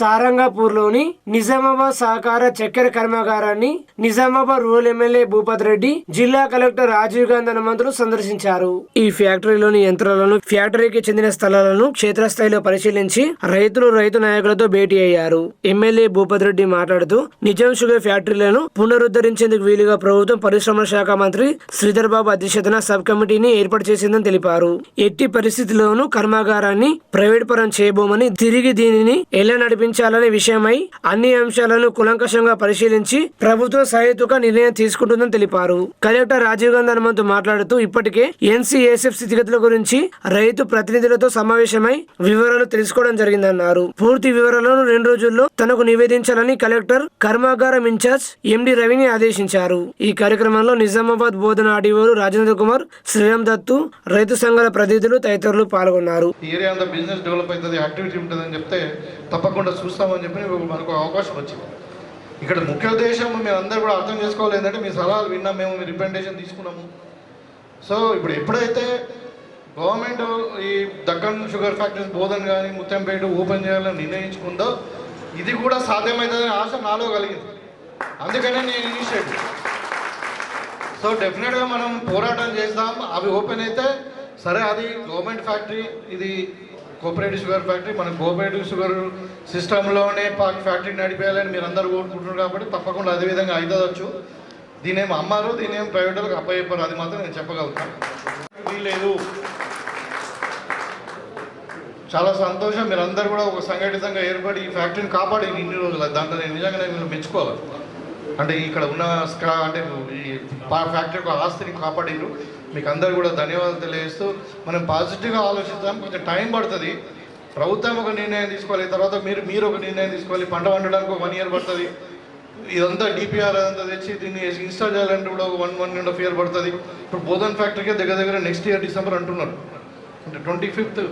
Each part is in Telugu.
సారంగపూర్లోని నిజామాబాద్ సహకార చక్కెర కర్మాగారాన్ని నిజామాబాద్ రూరల్ ఎమ్మెల్యే భూపత్ రెడ్డి జిల్లా కలెక్టర్ రాజీవ్ గాంధీ హనుమంతులు సందర్శించారు. ఈ ఫ్యాక్టరీలోని యంత్రాలను ఫ్యాక్టరీకి చెందిన స్థలాలను క్షేత్రస్థాయిలో పరిశీలించి రైతులు రైతు నాయకులతో భేటీ అయ్యారు. ఎమ్మెల్యే భూపత్ రెడ్డి మాట్లాడుతూ నిజాం షుగర్ ఫ్యాక్టరీలను పునరుద్ధరించేందుకు వీలుగా ప్రభుత్వం పరిశ్రమల శాఖ మంత్రి శ్రీధర్ బాబు అధ్యక్షతన సబ్ కమిటీని ఏర్పాటు చేసిందని తెలిపారు. ఎట్టి పరిస్థితుల్లోనూ కర్మాగారాన్ని ప్రైవేట్ పరం చేయబోమని తిరిగి దీనిని ఎలా నడిపించాలనే విషయమై అన్ని అంశాలను కులంకషంగా పరిశీలించి ప్రభుత్వం సహేతుక నిర్ణయం తీసుకుంటుందని తెలిపారు. కలెక్టర్ రాజీవ్ గాంధీ హనుమంతు మాట్లాడుతూ ఇప్పటికే ఎన్సీఏఎస్ఎఫ్ స్థితిగతుల గురించి రైతు ప్రతినిధులతో సమావేశమై వివరాలు తెలుసుకోవడం జరిగిందన్నారు. పూర్తి వివరాలను రెండు రోజుల్లో తనకు నివేదించాలని కలెక్టర్ కర్మాగారం ఇన్ఛార్జ్ ఎండి రవిని ఆదేశించారు. ఈ కార్యక్రమంలో నిజామాబాద్ బోధన ఆడియోలు రాజేంద్ర కుమార్ శ్రీరామ్ దత్తు రైతు సంఘాల ప్రతినిధులు తదితరులు పాల్గొన్నారు. ఏరియా బిజినెస్ డెవలప్ అవుతుంది యాక్టివిటీ ఉంటుందని చెప్తే తప్పకుండా చూస్తామని చెప్పి మనకు అవకాశం వచ్చింది. ఇక్కడ ముఖ్య ఉద్దేశం మేము అందరూ కూడా అర్థం చేసుకోవాలి ఏంటంటే మీ సలహాలు విన్నాం మేము మీ రిప్రజెంటేషన్ తీసుకున్నాము. సో ఇప్పుడు ఎప్పుడైతే గవర్నమెంట్ ఈ దక్కన్ షుగర్ ఫ్యాక్టరీస్ బోధన్ కానీ ముత్యంపేట ఓపెన్ చేయాలని నిర్ణయించుకుందో ఇది కూడా సాధ్యమవుతుందనే ఆశ నాలో కలిగింది. అందుకనే నేను ఇనిషియేటివ్. సో డెఫినెట్గా మనం పోరాటం చేద్దాం. అవి ఓపెన్ అయితే సరే అది గవర్నమెంట్ ఫ్యాక్టరీ ఇది కోఆపరేటివ్ షుగర్ ఫ్యాక్టరీ మన కోఆపరేటివ్ షుగర్ సిస్టంలోనే పాక్ ఫ్యాక్టరీ నడిపేయాలని మీరు అందరూ కోరుకుంటున్నారు కాబట్టి తప్పకుండా అదే విధంగా దీని ఏం అమ్మారు దీని ఏం ప్రైవేట్ వాళ్ళకి అప్పయ్యారు అది మాత్రం నేను చెప్పగలుగుతాను వీలేదు చాలా సంతోషం మీరందరూ కూడా ఒక సంఘటితంగా ఏర్పడి ఈ ఫ్యాక్టరీని కాపాడి ఇన్ని రోజులు దాంట్లో నేను నిజంగా నేను మెచ్చుకోవాలి. అంటే ఇక్కడ ఉన్న స్క్రా అంటే ఈ ఫ్యాక్టరీ ఒక ఆస్తిని కాపాడిండ్రు మీకు అందరు కూడా ధన్యవాదాలు తెలియజేస్తూ మనం పాజిటివ్గా ఆలోచిద్దాం. కొంచెం టైం పడుతుంది. ప్రభుత్వం ఒక నిర్ణయం తీసుకోవాలి. తర్వాత మీరు మీరు ఒక నిర్ణయం తీసుకోవాలి. పంట పండడానికి ఒక వన్ ఇయర్ పడుతుంది. ఇదంతా డిపిఆర్ అదంతా తెచ్చి దీన్ని ఇన్స్టాల్ చేయాలంటే కూడా ఒక one one and half year పడుతుంది. ఇప్పుడు బోధన్ ఫ్యాక్టరీకే దగ్గర దగ్గర నెక్స్ట్ ఇయర్ డిసెంబర్ అంటున్నారు. అంటే ట్వంటీ ఫిఫ్త్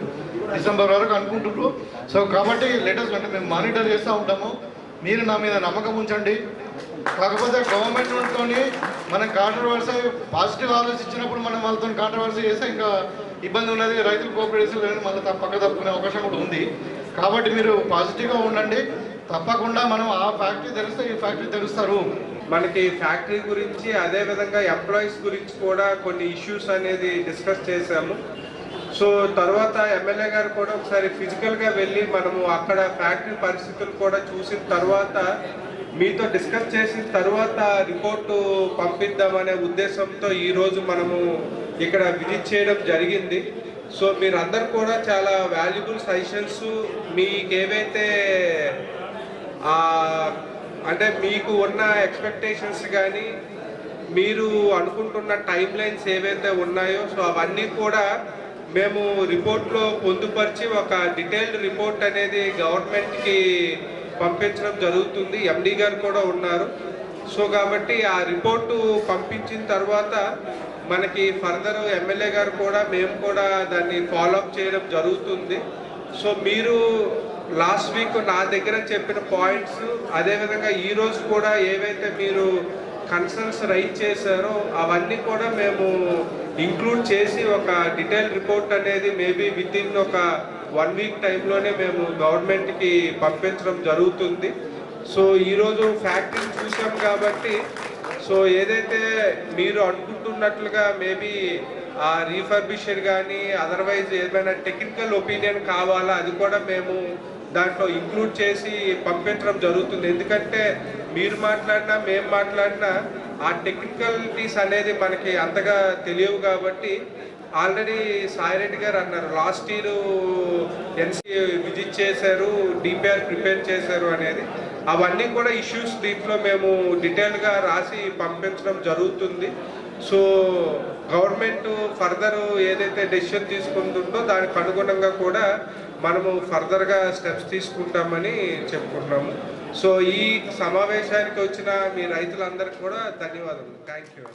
డిసెంబర్ వరకు అనుకుంటున్నారు. సో కాబట్టి లేటెస్ట్ అంటే మేము మానిటర్ చేస్తూ ఉంటాము. మీరు నా మీద నమ్మకం ఉంచండి. కాకపోతే గవర్నమెంట్ మనం కాంట్రవర్సీ పాజిటివ్ ఆలోచించినప్పుడు మనం వాళ్ళతో కాంట్రవర్సీ చేస్తే ఇంకా ఇబ్బంది ఉన్నది రైతులు కోఆపరేటివ్ లేని మళ్ళీ తప్పక తప్పుకునే అవకాశం కూడా ఉంది. కాబట్టి మీరు పాజిటివ్గా ఉండండి. తప్పకుండా మనం ఆ ఫ్యాక్టరీ తెరిస్తే ఈ ఫ్యాక్టరీ తెరుస్తారు. మనకి ఫ్యాక్టరీ గురించి అదే విధంగా ఎంప్లాయీస్ గురించి కూడా కొన్ని ఇష్యూస్ అనేది డిస్కస్ చేశాము. సో తర్వాత ఎమ్మెల్యే గారు కూడా ఒకసారి ఫిజికల్గా వెళ్ళి మనము అక్కడ ఫ్యాక్టరీ పరిస్థితులు కూడా చూసిన తర్వాత మీతో డిస్కస్ చేసిన తర్వాత రిపోర్టు పంపిద్దామనే ఉద్దేశంతో ఈరోజు మనము ఇక్కడ విజిట్ చేయడం జరిగింది. సో మీరందరూ కూడా చాలా వాల్యుబుల్ సజెషన్స్ మీకు ఏవైతే అంటే మీకు ఉన్న ఎక్స్పెక్టేషన్స్ కానీ మీరు అనుకుంటున్న టైం లైన్స్ ఏవైతే ఉన్నాయో సో అవన్నీ కూడా మేము రిపోర్ట్లో పొందుపరిచి ఒక డీటెయిల్డ్ రిపోర్ట్ అనేది గవర్నమెంట్కి పంపించడం జరుగుతుంది. ఎండి గారు కూడా ఉన్నారు. సో కాబట్టి ఆ రిపోర్టు పంపించిన తర్వాత మనకి ఫర్దర్ ఎమ్మెల్యే గారు కూడా మేము కూడా దాన్ని ఫాలోఅప్ చేయడం జరుగుతుంది. సో మీరు లాస్ట్ వీక్ నా దగ్గర చెప్పిన పాయింట్స్ అదేవిధంగా ఈరోజు కూడా ఏవైతే మీరు కన్సర్న్స్ రైజ్ చేశారో అవన్నీ కూడా మేము ఇంక్లూడ్ చేసి ఒక డీటెయిల్ రిపోర్ట్ అనేది మేబీ విత్ ఇన్ ఒక వన్ వీక్ టైంలోనే మేము గవర్నమెంట్కి పంపించడం జరుగుతుంది. సో ఈరోజు ఫ్యాక్టరీ చూసాం కాబట్టి సో ఏదైతే మీరు అనుకుంటున్నట్లుగా మేబీ ఆ రీఫర్బిషన్ కానీ అదర్వైజ్ ఏమైనా టెక్నికల్ ఒపీనియన్ కావాలా అది కూడా మేము దాంట్లో ఇంక్లూడ్ చేసి పంపించడం జరుగుతుంది. ఎందుకంటే మీరు మాట్లాడినా మేము మాట్లాడినా ఆ టెక్నికలిటీస్ అనేది మనకి అంతగా తెలియవు కాబట్టి ఆల్రెడీ సాయిరెడ్డి గారు అన్నారు లాస్ట్ ఇయర్ ఎన్సీ విజిట్ చేశారు డిపిఆర్ ప్రిపేర్ చేశారు అనేది. అవన్నీ కూడా ఇష్యూస్ దీంట్లో మేము డీటెయిల్గా రాసి పంపించడం జరుగుతుంది. సో గవర్నమెంట్ ఫర్దర్ ఏదైతే డెసిషన్ తీసుకుంటుందో దానికి అనుగుణంగా కూడా మనము ఫర్దర్గా స్టెప్స్ తీసుకుంటామని చెప్పుకుంటున్నాము సో ఈ సమావేశానికి వచ్చిన మీ రైతులందరికీ కూడా ధన్యవాదాలు థ్యాంక్ యూ.